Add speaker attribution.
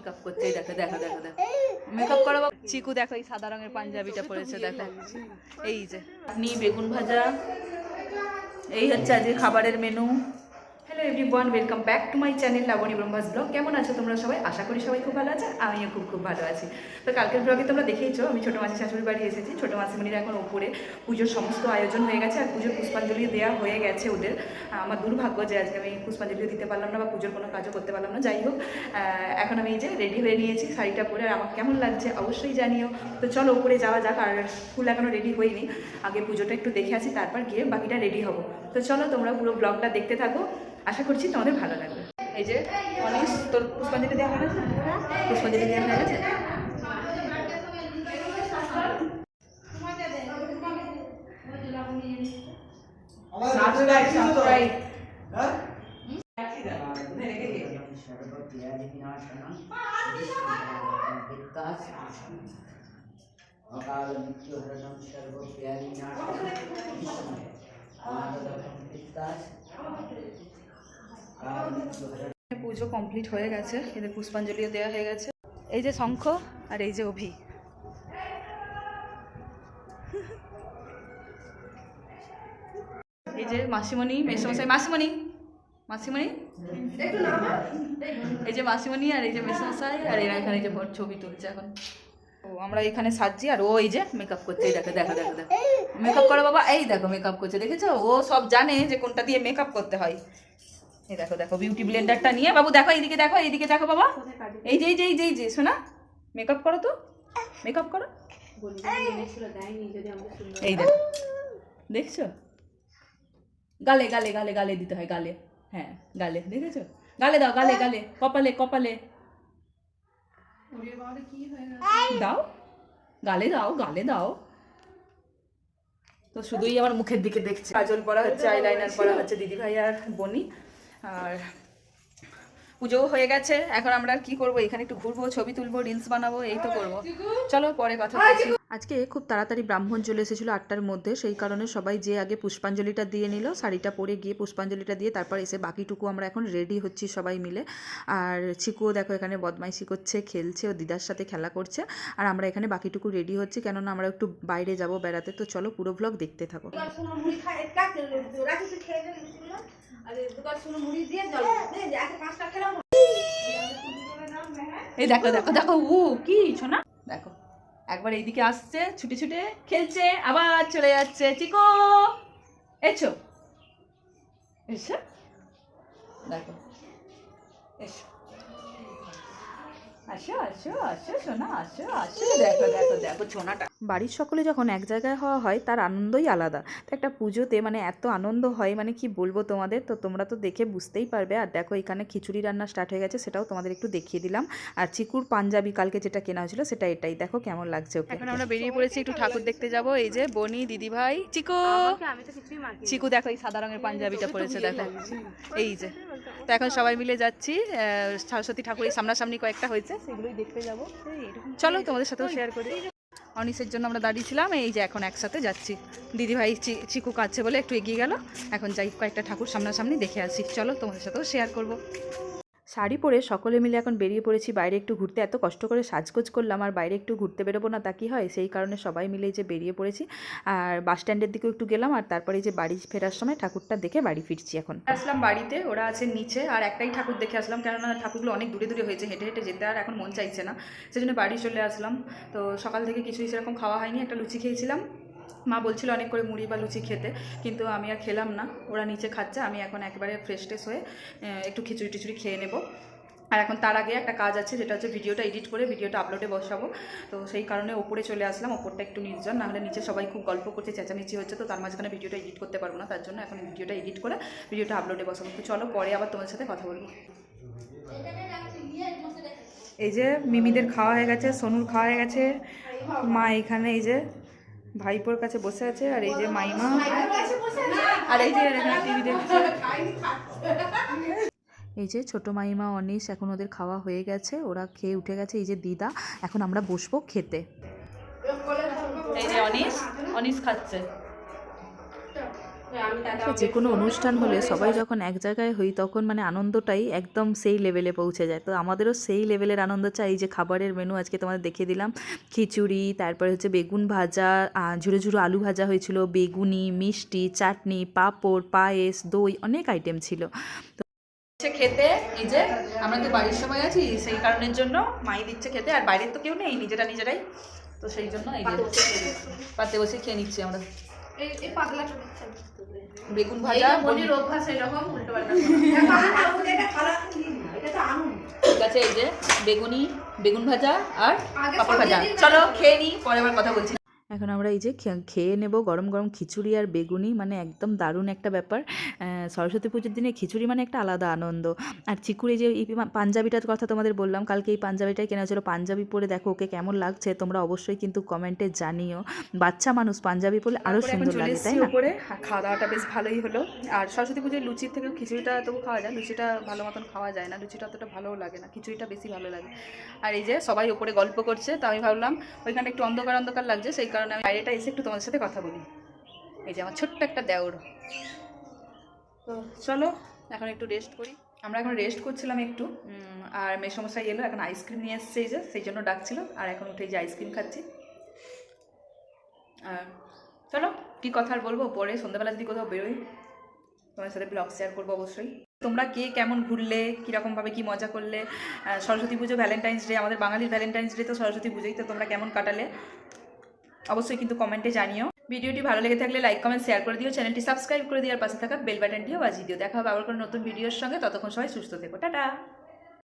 Speaker 1: Makeup এই দেখো দেখো দেখো দেখো। মেকআপ করো চিকু দেখো এই সাদা রঙের পাঞ্জাবিটা পরেছে, দেখো। এই যে আপনি বেগুন ভাজা। এই হচ্ছে আজকে খাবারের menu hello everyone welcome back to my channel Labani Brahma's blog কেমন আছো তোমরা সবাই? আশা করি সবাই খুব ভালো আছে, আমিও খুব খুব ভালো আছি। তো কালকের ব্লগে তোমরা দেখেইছো, আমি ছোটো মাসি শাশুড়ি বাড়ি এসেছি। ছোটো মাসিমণির এখন ওপরে। পুজোর সমস্ত আয়োজন হয়ে গেছে আর পুজোর পুষ্পাঞ্জলি দেওয়া হয়ে গেছে ওদের। আমার দুর্ভাগ্য যে আজকে আমি পুষ্পাঞ্জলি দিতে পারলাম না বা পুজোর কোনো কাজও করতে পারলাম না। যাই হোক এখন আমি এই যে রেডি হয়ে নিয়েছি শাড়িটা পরে আর আমার কেমন লাগছে অবশ্যই জানিও। তো চলো উপরে যাওয়া যাক আর ফুল এখনও রেডি হইনি আগে পুজোটা একটু দেখে আসি, তারপর গিয়ে বাকিটা রেডি হব। তো চলো তোমরা পুরো ব্লগটা দেখতে থাকো। আশা করছি তোমাদের ভালো লাগবে। এই যে অনেক তোর পুষ্পাঞ্জলি দেওয়া হয়ে গেছে পুষ্পাঞ্জলি দেওয়া হয়ে গেছে.
Speaker 2: অকাল মৃত্যু হরণম সর্বপ্রিয়ারি নাশ
Speaker 1: পুজো কমপ্লিট হয়ে গেছে। এদের পুষ্পাঞ্জলিও দেওয়া হয়ে গেছে। এই যে শঙ্খ আর এই যে অভি। এই যে মাসিমণি, মেসমশাই। মাসিমণি মাসিমণি? এই যে মাসিমণি আর এই যে মেসমশাই আর এরা এখানে যে ছবি তুলছে এখন। ও, আমরা এখানে সাজছি আর ও এই যে মেকআপ করছে। এই দেখো দেখো দেখো দেখো। মেকআপ করো বাবা। এই দেখো মেকআপ করছে। দেখেছ? ও সব জানে যে কোনটা দিয়ে মেকআপ করতে হয়। এই দেখো দেখো বিউটি ব্লেন্ডারটা নিয়ে, বাবু দেখো, এইদিকে দেখো এইদিকে দেখো বাবা। এই যে এই যে এই যে এই যে, শোনা মেকআপ করো তো মেকআপ করো। এই দেখো, দেখছ? গালে গালে গালে গালে দিতে হয়, গালে। হ্যাঁ গালে, দেখেছ? গালে দাও, গালে গালে, কপালে কপালে। দাও, গালে দাও গালে দাও। তো শুধুই আমার মুখের দিকে দেখছে। কাজল পরা হচ্ছে আইলাইনার পরা হচ্ছে দিদি ভাই আর বনি। আর পুজোও হয়ে গেছে। এখন আমরা কি করব? এখানে একটু ঘুরবো ছবি তুলবো রিলস বানাবো এই তো করব। চলো পরে কথা বলছি। আজকে খুব তাড়াতাড়ি ব্রাহ্মণ চলে এসেছিল আটটার মধ্যে সেই কারণে সবাই যে আগে পুষ্পাঞ্জলিটা দিয়ে নিল শাড়িটা পরে গিয়ে পুষ্পাঞ্জলিটা দিয়ে তারপর এসে বাকিটুকু আমরা এখন রেডি হচ্ছি সবাই মিলে। আর চিকুও দেখো এখানে বদমাইশি করছে খেলছে ও দিদার সাথে খেলা করছে। আর আমরা এখানে বাকিটুকু রেডি হচ্ছি কেননা আমরা একটু বাইরে যাব বেড়াতে। তো চলো পুরো ব্লগ দেখতে থাকো। এই দেখো দেখো দেখো ও কি শোনা দেখো, একবার এইদিকে আসছে, ছুটে ছুটে খেলছে, আবার চলে যাচ্ছে। চিকো, এসো। এসো। দেখো, এসো। আসো আসো আসো, সোনা, আসো আসো। দেখো দেখো দেখো, সোনাটা। বাড়ির সকলে যখন এক জায়গায় হওয়া হয় তার আনন্দই আলাদা। তো একটা পুজোতে মানে এত আনন্দ হয় মানে কি বলব তোমাদের? তো তোমরা তো দেখে বুঝতেই পারবে। আর দেখো এখানে খিচুড়ি রান্না স্টার্ট হয়ে গেছে সেটাও তোমাদের একটু দেখিয়ে দিলাম। আর চিকুর পাঞ্জাবি কালকে যেটা কেনা হয়েছিল সেটা এটাই। দেখো কেমন লাগছে ওকে। এখন আমরা বেরিয়ে পড়েছি একটু ঠাকুর দেখতে যাব। এই যে বনি দিদি ভাই চিকু চিকু দেখো এই সাদা রঙের পাঞ্জাবিটা পরেছে দেখো। এই যে। তো এখন সবাই মিলে যাচ্ছি। সরস্বতী ঠাকুরের সামনাসামনি কয়েকটা হয়েছে সেগুলোই দেখতে যাব। চলো তোমাদের সাথেও শেয়ার করি। অনিসের জন্য আমরা দাঁড়িয়েছিলাম। এই যে এখন একসাথে যাচ্ছি। দিদিভাই চিকু কাছে বলে একটু এগিয়ে গেল। এখন যাই, কয়েকটা ঠাকুর সামনাসামনি দেখে আসি। চলো তোমাদের সাথেও শেয়ার করব। শাড়ি পরে সকলে মিলে এখন বেরিয়ে পড়েছি বাইরে একটু ঘুরতে। এত কষ্ট করে সাজগোজ করলাম আর বাইরে একটু ঘুরতে বেরোবো না, তা কি হয়? সেই কারণে সবাই মিলে যে বেরিয়ে পড়েছি। আর বাস স্ট্যান্ডের দিকেও একটু গেলাম আর তারপরে যে বাড়ি ফেরার সময় ঠাকুরটা দেখে বাড়ি ফিরছি এখন। আসলাম বাড়িতে, ওরা আছে নিচে আর একটাই ঠাকুর দেখে আসলাম, কেননা ঠাকুরগুলো অনেক দূরে দূরে হয়েছে, হেঁটে হেঁটে যেতে আর এখন মন চাইছে না। সেজন্য বাড়ি চলে আসলাম। তো সকাল থেকে কিছুই সেরকম খাওয়া হয়নি, একটা লুচি খেয়েছিলাম। মা বলছিল অনেক করে মুড়ি বা লুচি খেতে, কিন্তু আমি আর খেলাম না। ওরা নিচে খাচ্ছে, আমি এখন একবারে ফ্রেশ ট্রেশ হয়ে একটু খিচুড়ি টিচুড়ি খেয়ে নেব। আর এখন তার আগে একটা কাজ আছে যেটা হচ্ছে ভিডিওটা এডিট করে ভিডিওটা আপলোডে বসাবো। তো সেই কারণে ওপরে চলে আসলাম, ওপরটা একটু নির্জন নাহলে নিচে সবাই খুব গল্প করছে, চেঁচামেচি হচ্ছে, তো তার মাঝখানে ভিডিওটা এডিট করতে পারব না, তার জন্য এখন ভিডিওটা এডিট করে ভিডিওটা আপলোডে বসাবো। তো চলো পরে আবার তোমাদের সাথে কথা বলব। এই যে মিমিদের খাওয়া হয়ে গেছে, সোনুর খাওয়া হয়ে গেছে, মা এখানে এই যে ভাইপোর কাছে বসে আছে আর এই যে মাইমা। আর এই যে এখানে টিভি দেখছে। এই যে ছোট মাইমা অনিশ এখন ওদের খাওয়া হয়ে গেছে ওরা খেয়ে উঠে গেছে। এই যে দিদা এখন আমরা বসবো খেতে। এই যে অনিশ অনিশ খাচ্ছে। যে কোনো অনুষ্ঠান হলে সবাই যখন এক জায়গায় হই তখন মানে আনন্দটাই একদম সেই লেভেলে পৌঁছে যায়। তো আমাদেরও সেই লেভেলের আনন্দ চাই যে খাবারের মেনু আজকে তোমাদের দেখিয়ে দিলাম। খিচুড়ি তারপরে হচ্ছে বেগুন ভাজা ঝুড়ো ঝুড়ো আলু ভাজা হয়েছিল বেগুনি মিষ্টি চাটনি পাঁপড় পায়েস দই অনেক আইটেম ছিল। তো খেতে এই যে আমরা তো বাড়ির সময় আছি সেই কারণের জন্য মাই দিচ্ছে খেতে আর বাইরের তো কেউ নেই নিজেরা নিজেরাই। তো সেই জন্য এই যে পাতে বসে খেয়ে নিচ্ছি আমরা।
Speaker 3: এই
Speaker 1: বেগুন ভাজা
Speaker 3: মনির অভ্যাস এরকম উল্টো
Speaker 1: ঠিক আছে এই যে বেগুনি বেগুন ভাজা আর পাপড় ভাজা। চলো খেয়ে নি পরে আবার কথা বলছি। এখন আমরা এই যে খেয়ে নেব গরম গরম খিচুড়ি আর বেগুনি মানে একদম দারুণ একটা ব্যাপার। সরস্বতী পুজোর দিনে খিচুড়ি মানে একটা আলাদা আনন্দ। আর চিকুরে যে এই পাঞ্জাবিটার কথা তোমাদের বললাম কালকে এই পাঞ্জাবিটাই কেনা ছিল পাঞ্জাবি পরে দেখো ওকে কেমন লাগছে তোমরা অবশ্যই কিন্তু কমেন্টে জানিও। বাচ্চা মানুষ পাঞ্জাবি পরে আরও সুন্দর লাগে তাই না?
Speaker 4: উপরে। খাওয়া দাওয়াটা বেশ ভালোই হলো। আর সরস্বতী পুজোর লুচির থেকেও খিচুড়িটা তবু খাওয়া যায় লুচিটা ভালো মতন খাওয়া যায় না। লুচিটা অতটা ভালোও লাগে না খিচুড়িটা বেশি ভালো লাগে। আর এই যে সবাই উপরে গল্প করছে তো আমি ভাবলাম ওইখানে একটু অন্ধকার অন্ধকার লাগছে সেই কারণে আমি বাইরেটা এসে একটু তোমাদের সাথে কথা বলি। এই যে আমার ছোট্ট একটা দেওর। তো চলো, এখন একটু রেস্ট করি। আমরা এখন রেস্ট করছিলাম একটু আর আর মেসমশাই এলো, এখন আইসক্রিম নিয়ে এসছে যে, সেই জন্য ডাকছিল, আর এখন উঠে যে আইসক্রিম খাচ্ছি। আর চলো, কি কথা আর বলব? পরে সন্ধ্যাবেলা যদি কোথাও বেরোই তোমার সাথে ব্লগ শেয়ার করব অবশ্যই। তোমরা কে কেমন ঘুরলে কীরকমভাবে কি মজা করলে? সরস্বতী পুজো ভ্যালেন্টাইন্স ডে আমাদের বাঙালির ভ্যালেন্টাইন্স ডে তো সরস্বতী পুজোই, তো তোমরা কেমন কাটালে? অবশ্যই কিন্তু কমেন্টে জানিও। ভিডিওটি ভালো লেগে থাকলে লাইক কমেন্ট শেয়ার করে দিও। চ্যানেলটি সাবস্ক্রাইব করে দিও। আর পাশে থাকা বেল বাটনটিও বাজিয়ে দিও। দেখা হবে আবার কোনো নতুন ভিডিওর সঙ্গে। ততক্ষণ সবাই সুস্থ থেকো। টাটা!